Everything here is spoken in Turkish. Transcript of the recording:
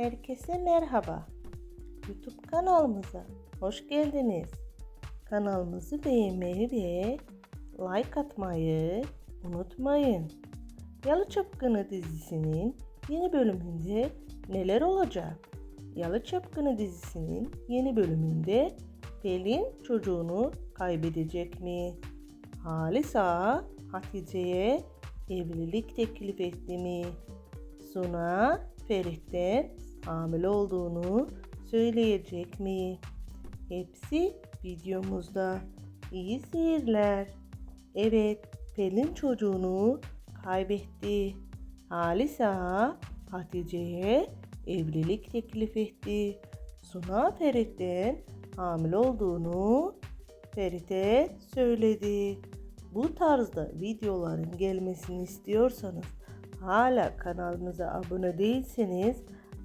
Herkese merhaba. YouTube kanalımıza hoş geldiniz. Kanalımızı beğenmeyi ve like atmayı unutmayın. Yalı Çapkını dizisinin yeni bölümünde neler olacak? Yalı Çapkını dizisinin yeni bölümünde Pelin çocuğunu kaybedecek mi? Halisa Hatice'ye evlilik teklif etti mi? Suna Ferit'ten hamile olduğunu söyleyecek mi? Hepsi videomuzda. İyi seyirler. Evet, Pelin çocuğunu kaybetti. Halisa Hatice'ye evlilik teklif etti. Suna Ferit'ten hamile olduğunu Ferit'e söyledi. Bu tarzda videoların gelmesini istiyorsanız hala kanalımıza abone değilseniz